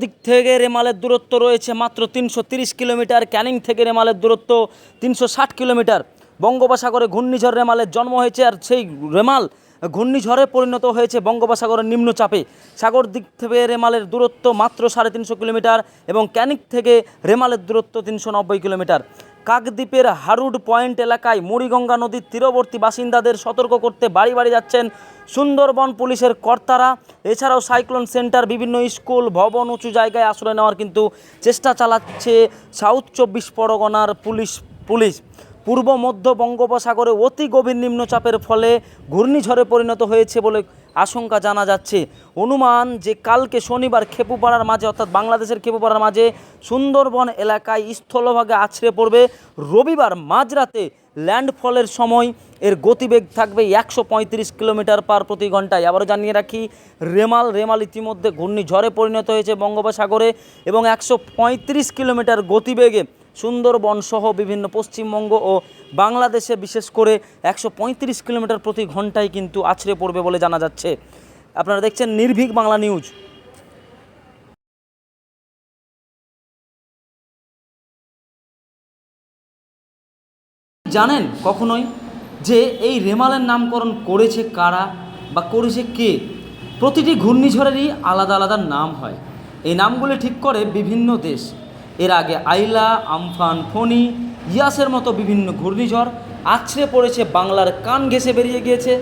দিক থেকে রেমালের দূরত্ব রয়েছে মাত্র তিনশো কিলোমিটার, ক্যানিং থেকে রেমালের দূরত্ব তিনশো ষাট কিলোমিটার। বঙ্গোপসাগরে ঘূর্ণিঝড় রেমালের জন্ম হয়েছে আর সেই রেমাল ঘূর্ণিঝড়ে পরিণত হয়েছে বঙ্গোপসাগরের নিম্নচাপে। সাগর দিক থেকে রেমালের দূরত্ব মাত্র সাড়ে তিনশো কিলোমিটার এবং ক্যানিক থেকে রেমালের দূরত্ব তিনশো নব্বই কিলোমিটার। কাকদ্বীপের হারুড পয়েন্ট এলাকায় মুড়িগঙ্গা নদীর তীরবর্তী বাসিন্দাদের সতর্ক করতে বাড়ি বাড়ি যাচ্ছেন সুন্দরবন পুলিশের কর্তারা। এছাড়াও সাইক্লোন সেন্টার, বিভিন্ন স্কুল, ভবন উঁচু জায়গায় আশ্রয় নেওয়ার কিন্তু চেষ্টা চালাচ্ছে সাউথ চব্বিশ পরগনার পুলিশ পুলিশ। পূর্ব মধ্য বঙ্গোপসাগরে অতি গভীর নিম্নচাপের ফলে ঘূর্ণিঝড়ে পরিণত হয়েছে বলে আশঙ্কা জানা যাচ্ছে। অনুমান যে কালকে শনিবার খেপুপাড়ার মাঝে, অর্থাৎ বাংলাদেশের খেপুপাড়ার মাঝে, সুন্দরবন এলাকায় স্থলভাগে আছড়ে পড়বে। রবিবার মাঝরাতে ল্যান্ডফলের সময় এর গতিবেগ থাকবে একশো পঁয়ত্রিশ কিলোমিটার পার প্রতি ঘন্টায়। আবারও জানিয়ে রাখি, রেমাল রেমাল ইতিমধ্যে ঘূর্ণিঝড়ে পরিণত হয়েছে বঙ্গোপসাগরে এবং একশো পঁয়ত্রিশ কিলোমিটার গতিবেগে সুন্দরবন সহ বিভিন্ন পশ্চিমবঙ্গ ও বাংলাদেশে বিশেষ করে একশো পঁয়ত্রিশ কিলোমিটার প্রতি ঘন্টায় কিন্তু আছড়ে পড়বে বলে জানা যাচ্ছে। আপনারা দেখছেন নির্ভীক বাংলা নিউজ। জানেন কখনোই যে এই রেমালের নামকরণ করেছে কারা বা করেছে কে? প্রতিটি ঘূর্ণিঝড়েরই আলাদা আলাদা নাম হয়। এই নামগুলি ঠিক করে বিভিন্ন দেশ। এর আগে আইলা, আমফান, ফণি, ইয়াসের মতো বিভিন্ন ঘূর্ণিঝড় আছড়ে পড়েছে বাংলার কান ঘেঁষে বেরিয়ে গিয়েছে।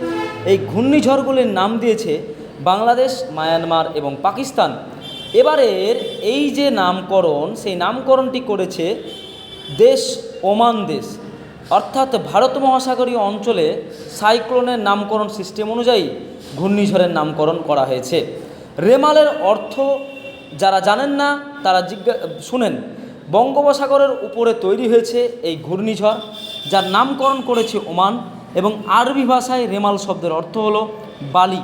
এই ঘূর্ণিঝড়গুলির নাম দিয়েছে বাংলাদেশ, মায়ানমার এবং পাকিস্তান। এবারের এই যে নামকরণ, সেই নামকরণটি করেছে দেশ ওমান দেশ। অর্থাৎ ভারত মহাসাগরীয় অঞ্চলে সাইক্লোনের নামকরণ সিস্টেম অনুযায়ী ঘূর্ণিঝড়ের নামকরণ করা হয়েছে। রেমালের অর্থ যারা জানেন না, তারা জিজ্ঞা, শুনেন। বঙ্গোপসাগরের উপরে তৈরি হয়েছে এই ঘূর্ণিঝড়, যার নামকরণ করেছে ওমান এবং আরবি ভাষায় রেমাল শব্দের অর্থ হলো বালি।